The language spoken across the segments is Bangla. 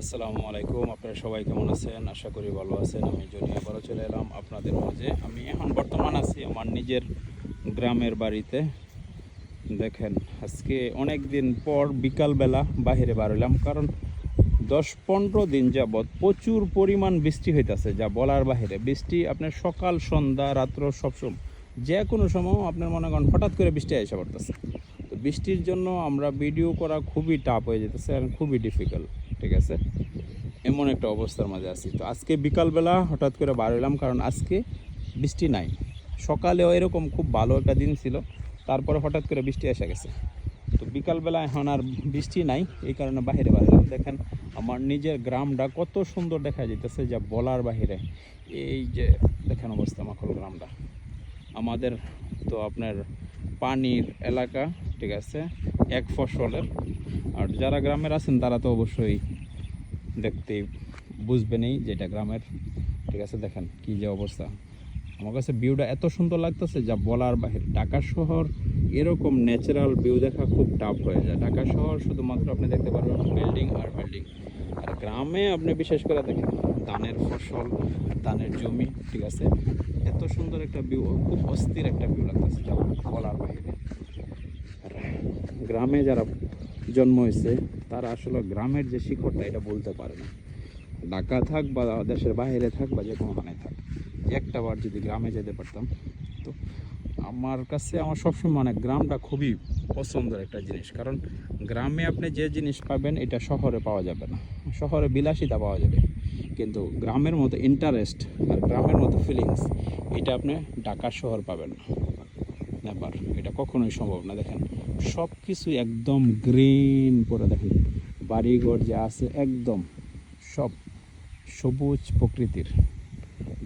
আসসালামু আলাইকুম, আপনারা সবাই কেমন আছেন? আশা করি ভালো আছেন, আমি জনি আবারও চলে এলাম আপনাদের মাঝে। আমি এখন বর্তমান আছি আমার নিজের গ্রামের বাড়িতে। দেখেন, আজকে অনেক দিন পর বিকালবেলা বাইরে বাড়লাম কারণ দশ পনেরো দিন যাবৎ প্রচুর পরিমাণ বৃষ্টি হইতাছে, যা বলার বাহিরে। বৃষ্টি আপনার সকাল, সন্ধ্যা, রাত্র সবসময় যে কোনো সময় আপনার মনে করেন হঠাৎ করে বৃষ্টি এসে পড়তেছে। তো বৃষ্টির জন্য আমরা ভিডিও করা খুবই টাফ হয়ে যেতেছে আর খুবই ডিফিকাল্ট ঠিক আছে? এমন একটা অবস্থার মাঝে আছি। তো আজকে বিকালবেলা হঠাৎ করে বার হইলাম কারণ আজকে বৃষ্টি নাই। সকালেও এরকম খুব ভালো একটা দিন ছিল, তারপরে হঠাৎ করে বৃষ্টি এসে গেছে। তো বিকালবেলা এখন আর বৃষ্টি নাই, এই কারণে বাইরে বাড়লাম দেখেন, আমার নিজের গ্রামটা কত সুন্দর দেখা যেতেছে যা বলার বাহিরে। এই যে, দেখেন অবস্থা, মাখল গ্রামটা। আমাদের তো আপনার পানির এলাকা, ঠিক আছে? এক ফসলের। আর যারা গ্রামের আছেন, তারা তো অবশ্যই দেখতে বুঝবেনই যে এটা গ্রামের। ঠিক আছে, দেখেন কি যে অবস্থা। আমার কাছে ভিউটা এত সুন্দর লাগতেছে যা বলার বাহির। ঢাকা শহর এরকম ন্যাচারাল ভিউ দেখা খুব টাফ হয়ে যায়। ঢাকা শহর শুধুমাত্র আপনি দেখতে পারবেন বিল্ডিং আর বিল্ডিং আর গ্রামে আপনি বিশেষ করে দেখেন, ধানের ফসল, ধানের জমি, ঠিক আছে? এত সুন্দর একটা ভিউ খুব অস্থির একটা ভিউ লাগতেছে যা বলার বাহিরে। গ্রামে যারা জন্ম হয়েছে, তারা আসলে গ্রামের যে শিখরটা এটা বলতে পারে না। ঢাকা থাক বা দেশের বাইরে থাক বা যে কোনো কোনোখানে থাক, একটা বার যদি গ্রামে যেতে পারতাম, তো আমার কাছে আমার সবসময় মানে গ্রামটা খুবই পছন্দের একটা জিনিস। কারণ গ্রামে আপনি যে জিনিস পাবেন, এটা শহরে পাওয়া যাবে না। শহরে বিলাসিতা পাওয়া যাবে। কিন্তু গ্রামের মতো ইন্টারেস্ট আর গ্রামের মতো ফিলিংস এটা আপনি ঢাকার শহর পাবেন না। ব্যাপার এটা কখনোই সম্ভব না। দেখেন সব কিছু একদম গ্রিন করে দেখেন, বাড়িঘর যা আছে একদম সব সবুজ প্রকৃতির,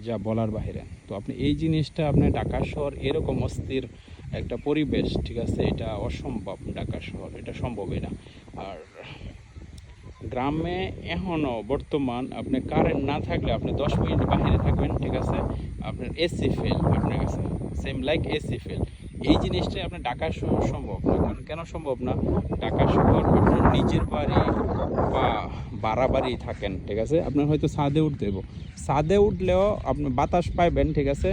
যা বলার বাইরে তো আপনি এই জিনিসটা আপনি ঢাকা শহর এরকম অস্থির একটা পরিবেশ, ঠিক আছে, এটা অসম্ভব ঢাকা শহর, এটা সম্ভবই না। আর গ্রামে এখনও বর্তমান আপনি কারেন্ট না থাকলে আপনি দশ মিনিট বাইরে থাকবেন, ঠিক আছে? আপনার এসি ফেল আপনার কাছে সেম লাইক এসি ফেল এই জিনিসটাই আপনার ঢাকা শহর সম্ভব না। কারণ কেন সম্ভব না? ঢাকা শহর আপনার নিজের বাড়ি বা ভাড়া বাড়ি থাকেন, ঠিক আছে? আপনার হয়তো ছাদে উঠতে দেবো ছাদে উঠলেও আপনি বাতাস পাইবেন, ঠিক আছে?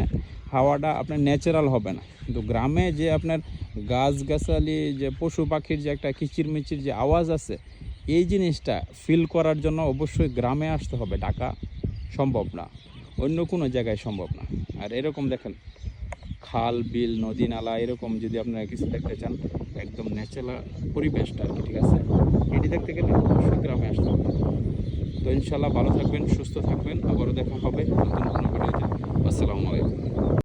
হাওয়াটা আপনার ন্যাচারাল হবে না। কিন্তু গ্রামে যে আপনার গাছ গাছালি যে পশু পাখির যে একটা কিচিরমিচির যে আওয়াজ আছে, এই জিনিসটা ফিল করার জন্য অবশ্যই গ্রামে আসতে হবে। ঢাকা সম্ভব না। অন্য কোনো জায়গায় সম্ভব না। আর এরকম দেখেন খাল, বিল, নদী, নালা এরকম যদি আপনারা কিছু দেখতে চান, একদম ন্যাচারাল পরিবেশটা আর কি, ঠিক আছে? এটি দেখতে গেলে অবশ্যই গ্রামে আসতে হবে তো ইনশাল্লাহ ভালো থাকবেন, সুস্থ থাকবেন। আবারও দেখা হবে নতুন কোনো ভিডিওতে। আসসালামু আলাইকুম।